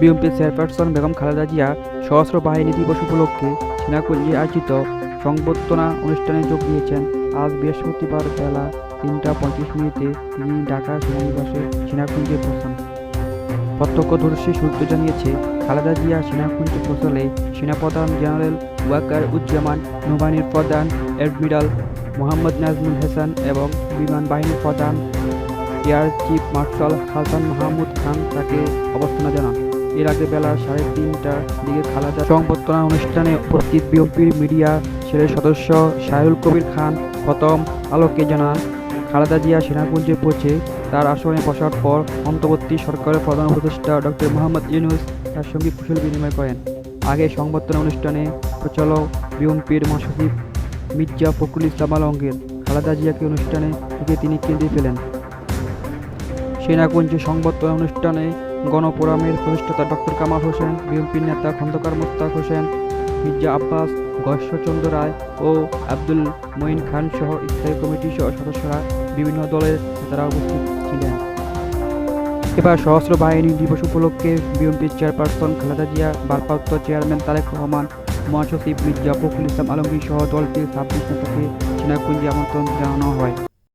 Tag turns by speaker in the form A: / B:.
A: BNP chairperson Begum Khaleda Zia সশস্ত্র বাহিনী দিবস উপলক্ষে সেনাকুঞ্জে আয়োজিত সংবর্ধনা অনুষ্ঠানে যোগ দিয়েছেন। আজ বৃহস্পতিবার বেলা তিনটা পঁয়ত্রিশ মিনিটে তিনি ঢাকা সেনানিবাসে সেনাকুঞ্জে পৌঁছান। প্রত্যক্ষদর্শী সূত্র জানিয়েছে, খালেদা জিয়া সেনাকুঞ্জে পৌঁছলে সেনাপ্রধান জেনারেল ওয়াকার উজ্জামান, নৌবাহিনীর প্রধান অ্যাডমিরাল মোহাম্মদ নাজমুল হাসান এবং বিমান বাহিনীর প্রধান air chief marshal Hasan Mahmud Khan তাকে অবস্থানে জানান। এর আগে বেলা সাড়ে তিনটার দিকে খালেদা সংবর্ধনা অনুষ্ঠানে উপস্থিত বিএনপির মিডিয়া সেলের সদস্য শাহুল কবির খান প্রথম আলোকে জানান খালেদা জিয়া সেনাকুঞ্জে পৌঁছে তার আসনে বসার পর অন্তর্বর্তী সরকারের প্রধান উপদেষ্টা ডক্টর মোহাম্মদ ইউনুস তার সঙ্গে কুশল বিনিময় করেন। আগে সংবর্ধনা অনুষ্ঠানে প্রচলক বিএনপির মহাসচিব মির্জা ফখরুল ইসলাম আলমগীর, খালেদা জিয়াকে অনুষ্ঠানে থেকে তিনি কেঁদে ফেলেন। সেনাকুঞ্জে সংবর্ধনা অনুষ্ঠানে গণফোরামের প্রতিষ্ঠাতা ডক্টর কামাল হোসেন, বিএনপির নেতা খন্দকার মোস্তাক হোসেন, মির্জা আব্বাস গশ্বচন্দ্র রায় ও আব্দুল মঈন খান সহ স্থায়ী কমিটি সহ সদস্যরা বিভিন্ন দলের নেতারা উপস্থিত ছিলেন। এবার সশস্ত্র বাহিনী দিবস উপলক্ষে বিএনপির চেয়ারপারসন খালেদা জিয়া, ভারপ্রাপ্ত চেয়ারম্যান তারেক রহমান, মহাসচিব মির্জা ফখরুল ইসলাম আলমগীর সহ দলটির ছাব্বিশ নেতাকে সেনাকুঞ্জে আমন্ত্রণ জানানো হয়।